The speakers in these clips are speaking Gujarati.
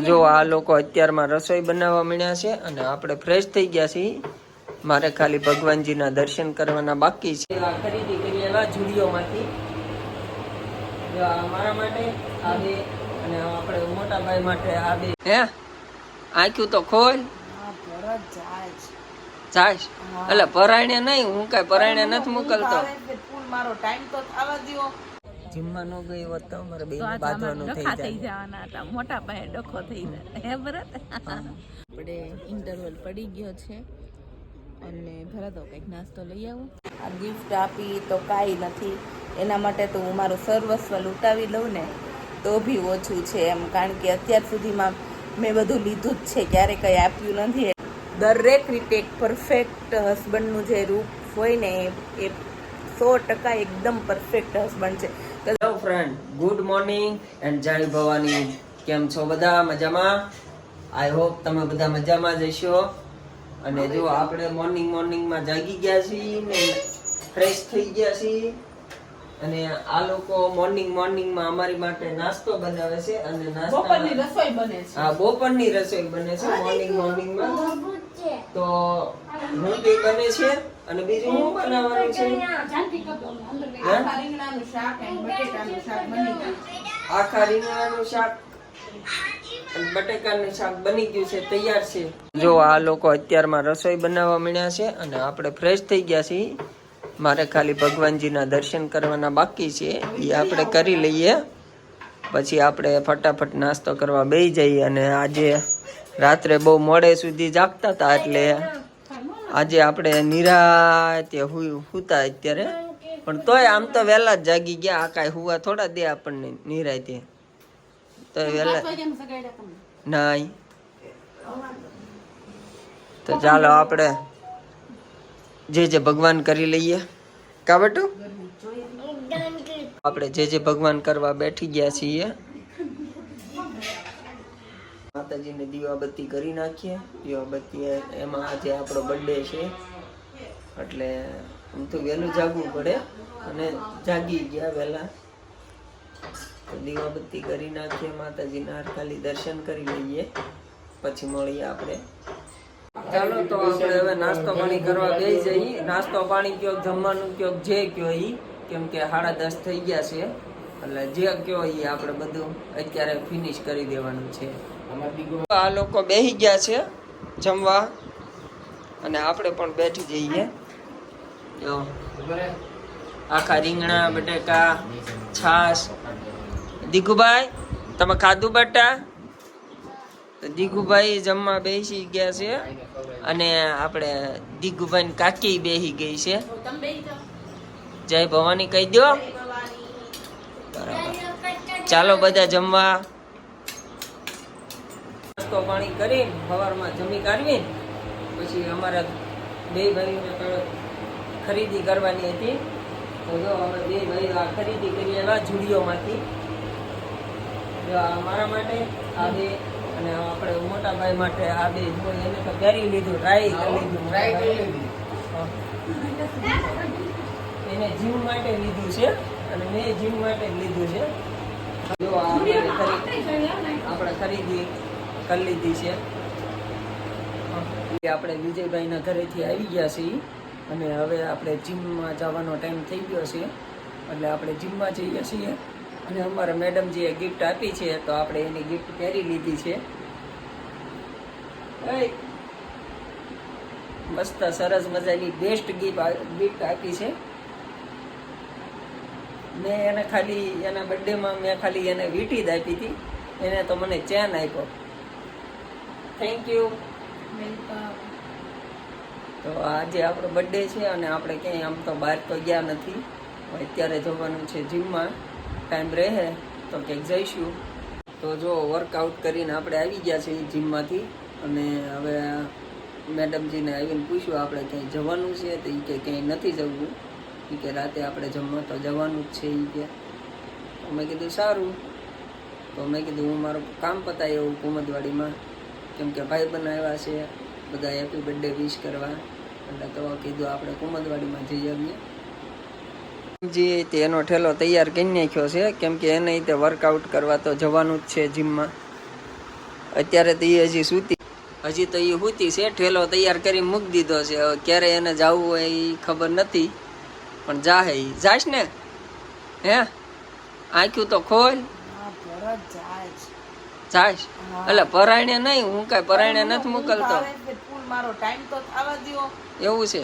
જો આ લોકો અત્યારમાં રસોઈ બનાવવા માંડ્યા છે અને આપણે ફ્રેશ થઈ ગયા છીએ. મારે ખાલી ભગવાનજીના દર્શન કરવાના બાકી છે. ખરીદી કરી એવા જુડીઓમાંથી મારા માટે આ બે અને આપણે મોટા ભાઈ માટે આ બે. હે? આંખ્યું તો ખોલ. જાય એટલે પરાયણે નહીં હું કઈ પરાયણે નથી મોકલતો. મારો. ટાઈમ તો થવા દ્યો. જીમમાં ન ગઈ હોત તો અમારે બે બાંધવાનું થઈ જવાના હતા મોટા પાયે ડખો થઈ જાય. હે ભરત? આપણે ઇન્ટરવલ પડી ગયો છે અને ભરત કંઈક નાસ્તો લઈ આવું. આ ગિફ્ટ આપી તો કાંઈ નથી. એના માટે તો હું મારું સર્વસ્વ લૂંટાવી લઉં ને તો બી ઓછું છે એમ કારણ કે અત્યાર સુધીમાં મેં બધું લીધું જ છે ક્યારે કંઈ આપ્યું નથી. દરેક રીતે એક પરફેક્ટ હસબન્ડનું જે રૂપ હોય ને એ એ સો ટકા એકદમ પરફેક્ટ હસબન્ડ છે. Hello friend good morning and Jai Bhavani કેમ છો બધા? મજામાં? આઈ હોપ તમે બધા મજામાં જ હશો. અને જો આપણે મોર્નિંગ મોર્નિંગમાં જાગી ગયા છીએ ને ફ્રેશ થઈ ગયા છીએ. અને આ લોકો મોર્નિંગ મોર્નિંગમાં અમારી માટે નાસ્તો બનાવે છે અને બપોરની રસોઈ બને છે. હા બપોરની રસોઈ બને છે મોર્નિંગ મોર્નિંગમાં તો રોટી બને છે? અને બીજું શું બનાવવાનું છે? આખા રીંગણાનું શાક અને બટેટાનું શાક બની ગયું. આખા રીંગણાનું શાક બટેકાનું શાક બની ગયું છે તૈયાર છે. જો આ લોકો અત્યારમાં રસોઈ બનાવવા માંડ્યા છે અને આપણે ફ્રેશ થઈ ગયા છીએ. મારે ખાલી ભગવાનજીના દર્શન કરવાના બાકી છે. એ આપણે કરી લઈએ. પછી આપણે ફટાફટ નાસ્તો કરવા બેસી જઈએ અને આજે રાત્રે બહુ મોડે સુધી જાગતા હતા એટલે આજે આપણે નિરાતે હુતા અત્યારે. પણ તોય આમ તો વહેલા જ જાગી ગયા. આ કાંઈ હુવા થોડા દે આપણને નિરાતે તો. વહેલા નહીં તો ચાલો આપણે જે જે ભગવાન કરી લઈએ. કા બેટું? આપણે જે જે ભગવાન કરવા બેઠી ગયા છીએ. માતાજીને દીવાબત્તી કરી નાખીએ. દીવાબત્તી એમાં આજે આપણો બર્થડે છે. એટલે આમ તો વહેલું જાગવું પડે અને જાગી ગયા વહેલા. દીવાબત્તી કરી નાખીએ, માતાજીના હરખાલી દર્શન કરી લઈએ. પછી મળીએ આપણે. ચાલો તો આપણે હવે નાસ્તો પાણી કરવા બેસી જઈએ. નાસ્તો પાણી કયો, જમવાનું કયો, જે કયો એ કેમ કે સાડા દસ થઈ ગયા છે. એટલે જે કયો ઈ આપણે બધું અત્યારે ફિનિશ કરી દેવાનું છે. આ લોકો બેસી ગયા છે જમવા અને આપણે પણ બેઠી જઈએ. જો. આખા રીંગણા, બટેકા, છાશ. દીકુભાઈ, તમે ખાધું બટા? તો દીકુભાઈ જમવા બેસી ગયા છે અને આપણે દીકુભાઈ કાકી બેસી ગઈ છે. જય ભવાની કહી દો બરાબર. ચાલો બધા જમવા. નાસ્તો પાણી કરી સવારમાં જમી કાઢવી પછી અમારા બે ભાઈને ખરીદી કરવાની હતી. તો જો અમે બે ભાઈ આ ખરીદી કરી એવા જુડીઓમાંથી. જો મારા માટે આ બે અને આપણે મોટા ભાઈ માટે આ બે એને તો પહેરી લીધું ટ્રાય કરી લીધું એને જીમ માટે લીધું છે અને મેં જીમ માટે લીધું છે. જો આપણે ખરીદી કરી લીધી છે. આપણે વિજયભાઈના ઘરેથી આવી ગયા છીએ અને હવે આપણે જીમમાં જવાનો ટાઈમ થઈ ગયો છે. એટલે આપણે જીમમાં જઈએ છીએ અને અમારા મેડમજીએ ગિફ્ટ આપી છે, તો આપણે એની ગિફ્ટ પહેરી લીધી છે. મસ્ત સરસ મજાની બેસ્ટ ગિફ્ટ ગિફ્ટ આપી છે. મેં એને ખાલી એના બર્થડેમાં મેં ખાલી એને વીટી જ આપી હતી. એને તો મને ચેન આપ્યો. થેન્ક યુ તો આજે આપણો બર્થડે છે અને આપણે ક્યાંય આમ તો બહાર તો ગયા નથી. અત્યારે જવાનું છે જીમમાં ટાઈમ રહે તો ક્યાંક જઈશું. તો જો વર્કઆઉટ કરીને આપણે આવી ગયા છીએ જીમમાંથી અને હવે મેડમજીને આવીને પૂછ્યું આપણે ક્યાંય જવાનું છે? તો એ કે ક્યાંય નથી જવું. એ કે રાતે આપણે જમવા તો જવાનું જ છે એ કે. તો મેં કીધું સારું. તો મેં કીધું હું મારું કામ પતાય એવું કુમદવાડીમાં. કેમ કે ભાઈ બનાવ્યા છે બધા હેપી બર્થડે વિશ કરવા. એટલે તો કીધું આપણે કુમદવાડીમાં જઈ આવીએ. જી તેનો ઠેલો તૈયાર કરી નાખ્યો છે, કેમ કે એને તે વર્કઆઉટ કરવા તો જવાનું જ છે જીમમાં અત્યારે તો એ હજી સૂતી, હજી તો એ સૂતી છે, ઠેલો તૈયાર કરી મૂકી દીધો છે. હવે ક્યારે એને જવું હોય એ ખબર નથી, પણ જાહે એ જાશ ને? હે? આંખ્યું તો ખોલ. જાય છે. જાશ એટલે પરાયણે નહીં હું કાંઈ પરાયણે નથી મોકલતો. મારો ટાઈમ તો થવા એવું છે.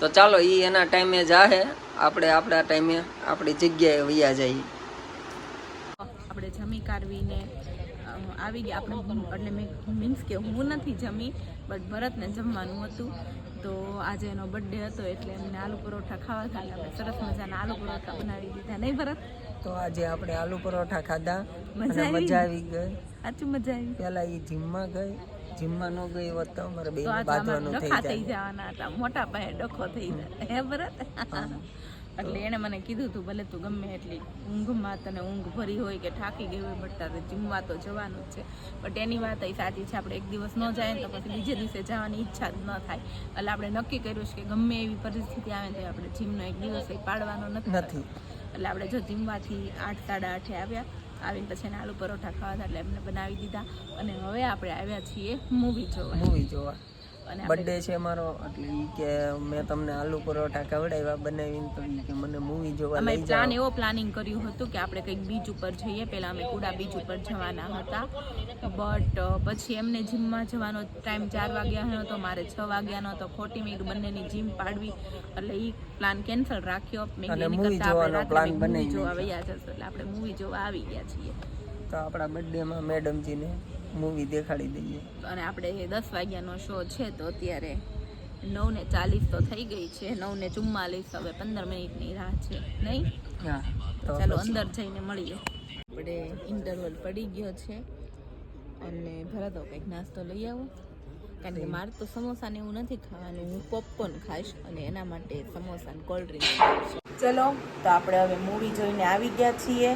તો ચાલો ઈ એના ટાઈમે જાહે. આપણે આપણા ટાઈમે આપણી જગ્યાએ વૈયા જઈએ આપણે જમી કાઢવીને આવી ગયા. આપણે એટલે મેં મીન્સ કે હું નથી જમી બટ ભરતને જમવાનું હતું. તો આજે એનો બર્થડે હતો એટલે એમને આલુ પરોઠા ખાવા હતા આપણે સરસ મજાના આલુ પરોઠા બનાવી દીધા. નહીં ભરત? તો આજે આપણે આલુ પરોઠા ખાધા મજા આવી? ગઈ. સાચું મજા આવી? પેલા એ જીમમાં ગઈ. જીમમાં ન ગઈ હોત તો અમારે બે બાંધવાનું થઈ જવાના હતા. મોટા પાયે ડખો થઈ જાય. હે ભરત? એટલે એણે મને કીધું તું ભલે તું ગમે એટલી ઊંઘમાં તને ઊંઘ ભરી હોય કે થાકી ગઈ હોય બટ તારે જીમવા તો જવાનું જ છે. બટ એની વાત એ સાચી છે આપણે એક દિવસ ન જાય તો પછી બીજે દિવસે જવાની ઈચ્છા જ ન થાય. એટલે આપણે નક્કી કર્યું છે કે ગમે એવી પરિસ્થિતિ આવે તો આપણે જીમનો એક દિવસ પાડવાનો નથી. એટલે આપણે જો જીમવાથી આઠ સાડા આઠે આવ્યા, આવીને પછી એને આલુ પરોઠા ખાવા એટલે એમને બનાવી દીધા. અને હવે આપણે આવ્યા છીએ મૂવી જોવા. મૂવી જોવા. બર્થડે છે મારો એટલે કે મેં તમને આલુ પરોઠા ખવડાવ્યા બનાવીને તો કે મને મૂવી જોવા અમે પ્લાન એવો પ્લાનિંગ કર્યું હતું કે આપણે કંઈક બીચ ઉપર જઈએ. પહેલા અમે કુડા બીચ ઉપર જવાના હતા. બટ પછી એમને જીમમાં જવાનો ટાઈમ ચાર વાગ્યાનો હતો મારે છ વાગ્યાનો હતો. ખોટી મેં બંનેની જીમ પાડવી. એટલે એ પ્લાન કેન્સલ રાખ્યો. મેં આપણે જોવાનો પ્લાન બનાવી જોવા વયા જશું. એટલે આપણે મૂવી જોવા આવી ગયા છીએ. તો આપણા બર્થડેમાં મેડમજીને મૂવી દેખાડી દઈએ અને આપણે દસ વાગ્યાનો શો છે તો અત્યારે નવ ને ચાલીસ તો થઈ ગઈ છે નવ ને ચુમ્માલીસ હવે પંદર મિનિટની રાહ છે નહીં? હા તો ચાલો અંદર જઈને મળીએ. આપણે ઇન્ટરવલ પડી ગયો છે અને ભરતો કંઈક નાસ્તો લઈ આવો. કારણ કે મારે તો સમોસાને એવું નથી ખાવાનું હું પોપકોર્ન ખાઈશ અને એના માટે સમોસા ને કોલ્ડ ડ્રિંક ચલો તો આપણે હવે મૂવી જોઈને આવી ગયા છીએ.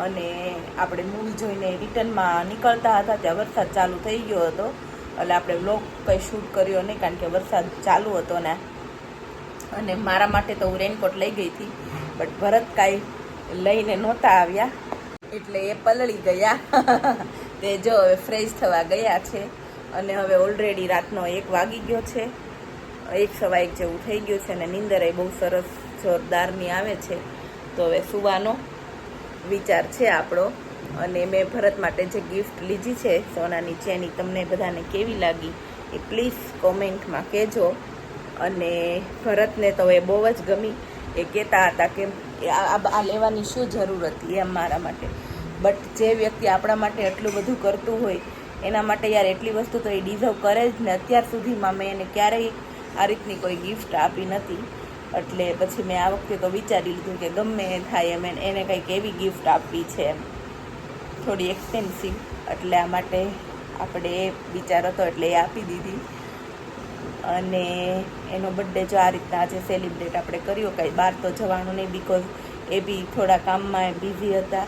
અને આપણે મૂવી જોઈને રિટર્નમાં નીકળતા હતા ત્યાં વરસાદ ચાલુ થઈ ગયો હતો. એટલે આપણે વ્લોગ કંઈ શૂટ કર્યો નહીં કારણ કે વરસાદ ચાલુ હતો ને. અને મારા માટે તો હું રેનકોટ લઈ ગઈ હતી બટ ભરત કાંઈ લઈને નહોતા આવ્યા. એટલે એ પલળી ગયા. તે જો હવે ફ્રેશ થવા ગયા છે. અને હવે ઓલરેડી રાતનો એક વાગી ગયો છે. એક સવા એક જેવું થઈ ગયું છે અને નીંદર એ બહુ સરસ જોરદારની આવે છે. તો હવે સુવાનો. વિચાર છે આપણો. અને મેં ભરત માટે જે ગિફ્ટ લીધી છે સોનાની ચેની તમને બધાને કેવી લાગી એ પ્લીઝ કોમેન્ટમાં કહેજો. અને ભરતને તો એ બહુ જ ગમી. એ કહેતા હતા કે આ લેવાની શું જરૂર હતી એમ મારા માટે. બટ જે વ્યક્તિ આપણા માટે આટલું બધું કરતું હોય, એના માટે યાર એટલી વસ્તુ તો એ ડિઝર્વ કરે જ ને. અત્યાર સુધીમાં મેં એને ક્યારેય આ રીતની કોઈ ગિફ્ટ આપી નથી. એટલે પછી મેં આ વખતે તો વિચારી લીધું કે ગમે એ થાય એમ એને- કંઈક એવી ગિફ્ટ આપવી છે એમ. થોડી એક્સપેન્સિવ એટલે આ માટે આપણે એ વિચાર હતો એટલે એ આપી દીધી. અને એનો બર્થડે જો આ રીતના આજે સેલિબ્રેટ આપણે કર્યો, કંઈ બહાર તો જવાનું નહીં બિકોઝ એ બી થોડા કામમાં બિઝી હતા.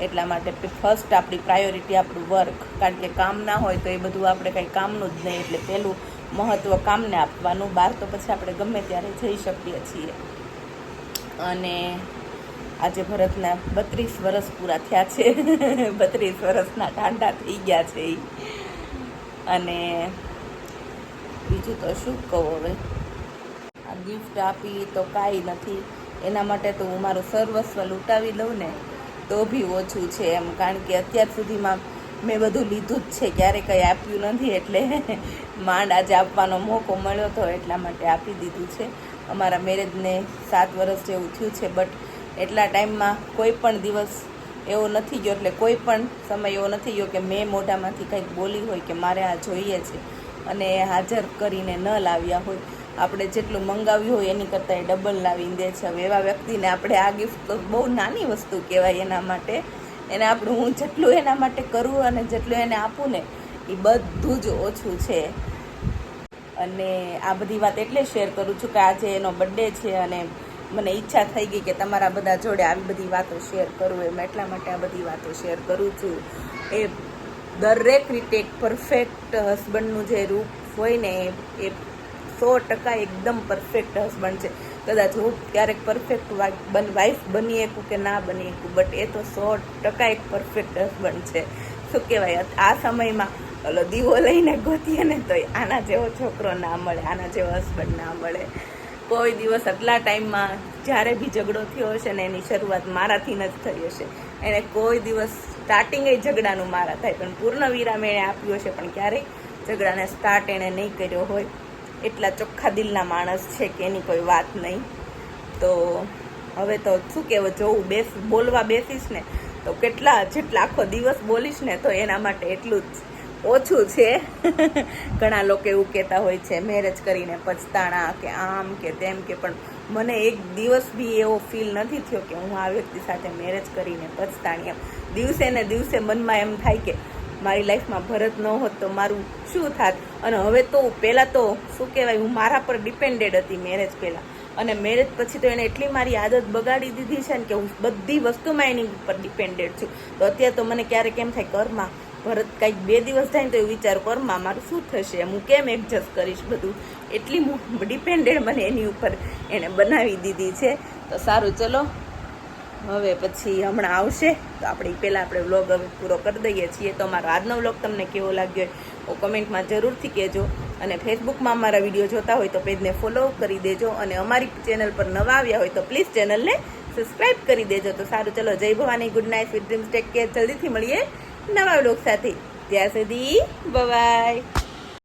એટલા માટે ફર્સ્ટ આપણી પ્રાયોરિટી આપણું વર્ક કારણ કે કામ ના હોય તો એ બધું આપણે કંઈ કામનું જ નહીં, એટલે પહેલું મહત્ત્વ કામને આપવાનું બહાર તો પછી આપણે ગમે ત્યારે જઈ શકીએ છીએ. અને આજે ભરતના બત્રીસ વર્ષ પૂરા થયા છે. બત્રીસ વર્ષના ટાંડા થઈ ગયા છે. અને બીજું તો શું કહું હવે? આ ગિફ્ટ આપી તો કાંઈ નથી. એના માટે તો હું મારું સર્વસ્વ લૂંટાવી લઉં ને તો બી ઓછું છે એમ. કારણ કે અત્યાર સુધીમાં મેં બધું લીધું જ છે. ક્યારે કંઈ આપ્યું નથી એટલે માંડ આજે આપવાનો મોકો મળ્યો હતો એટલા માટે આપી દીધું છે. અમારા મેરેજને સાત વર્ષ જેવું થયું છે, બટ એટલા ટાઈમમાં કોઈ પણ દિવસ એવો નથી ગયો એટલે કોઈ પણ સમય એવો નથી ગયો કે મેં મોઢામાંથી કંઈક બોલી હોય કે મારે આ જોઈએ છે અને હાજર કરીને ન લાવ્યા હોય. આપણે જેટલું મંગાવ્યું હોય એની કરતાં એ ડબલ લાવીને દે છે. હવે એવા વ્યક્તિને આપણે આ ગિફ્ટ તો બહુ નાની વસ્તુ કહેવાય એના માટે. એને આપણું હું જેટલું એના માટે કરું અને જેટલું એને આપું ને, એ બધું જ ઓછું છે. અને આ બધી વાત એટલે શેર કરું છું કે આજે એનો બર્થડે છે અને મને ઈચ્છા થઈ ગઈ કે તમારા બધા જોડે આવી બધી વાતો શેર કરું. એમ એટલા માટે આ બધી વાતો શેર કરું છું. એ દરેક રીતે પરફેક્ટ હસબન્ડનું જે રૂપ હોય ને, એ સો ટકા એકદમ પરફેક્ટ હસબન્ડ છે. કદાચ હું ક્યારેક પરફેક્ટ બન વાઈફ બની શકું કે ના બની શકું બટ એ તો સો ટકા એક પરફેક્ટ હસબન્ડ છે. શું કહેવાય? આ સમયમાં ઓલો દીવો લઈને ગોતીએ ને તો આના જેવો છોકરો ના મળે, આના જેવો હસબન્ડ ના મળે. કોઈ દિવસ આટલા ટાઈમમાં જ્યારે બી ઝઘડો થયો હશે ને એની શરૂઆત મારાથી જ થઈ હશે. એને કોઈ દિવસ સ્ટાર્ટિંગ ઝઘડાનું મારા થાય, પણ પૂર્ણ વિરામ એણે આપ્યું હશે, પણ ક્યારેય ઝઘડાને સ્ટાર્ટ એણે નહીં કર્યો હોય. એટલા ચોખ્ખા દિલના માણસ છે કે એની કોઈ વાત નહીં. તો હવે તો શું કહેવું, જોવું બેસ, બોલવા બેસીશ ને, તો કેટલા જેટલા આખો દિવસ બોલીશ ને, તો એના માટે એટલું જ ઓછું છે. ઘણા લોકો એવું કહેતા હોય છે, મેરેજ કરીને પછતાણા કે આમ કે તેમ કે પણ મને એક દિવસ બી એવો ફીલ નથી થયો કે હું આ વ્યક્તિ સાથે મેરેજ કરીને પછતાણી. એમ દિવસે ને દિવસે મનમાં એમ થાય કે મારી લાઈફમાં ભરત ન હોત તો મારું શું થાત? અને હવે તો પહેલાં તો શું કહેવાય, હું મારા પર ડિપેન્ડેડ હતી મેરેજ પહેલાં. અને મેરેજ પછી તો એને એટલી મારી આદત બગાડી દીધી છે ને કે હું બધી વસ્તુમાં એની ઉપર ડિપેન્ડેડ છું. તો અત્યારે તો મને ક્યારેક એમ થાય, કરમાં, ભરત કાંઈક બે દિવસ થાય ને તો એવું વિચાર કરમાં, મારું શું થશે? હું કેમ એડજસ્ટ કરીશ બધું? એટલી ડિપેન્ડેડ મને એની ઉપર એણે બનાવી દીધી છે. તો સારું, ચલો. હવે પછી હમણાં આવશે. તો આપણે પહેલાં આપણે વ્લોગ હવે પૂરો કરી દઈએ છીએ. તો અમારો આજનો વ્લોગ તમને કેવો લાગ્યો હોય તો કમેન્ટમાં જરૂરથી કહેજો. અને ફેસબુકમાં અમારા વીડિયો જોતા હોય તો પેજને ફોલો કરી દેજો. અને અમારી ચેનલ પર નવા આવ્યા હોય તો પ્લીઝ ચેનલને સબસ્ક્રાઈબ કરી દેજો. તો સારું, ચલો, Jai Bhavani good night with dreams take care જલ્દીથી મળીએ નવા વ્લોગ સાથે. ત્યાં સુધી બાય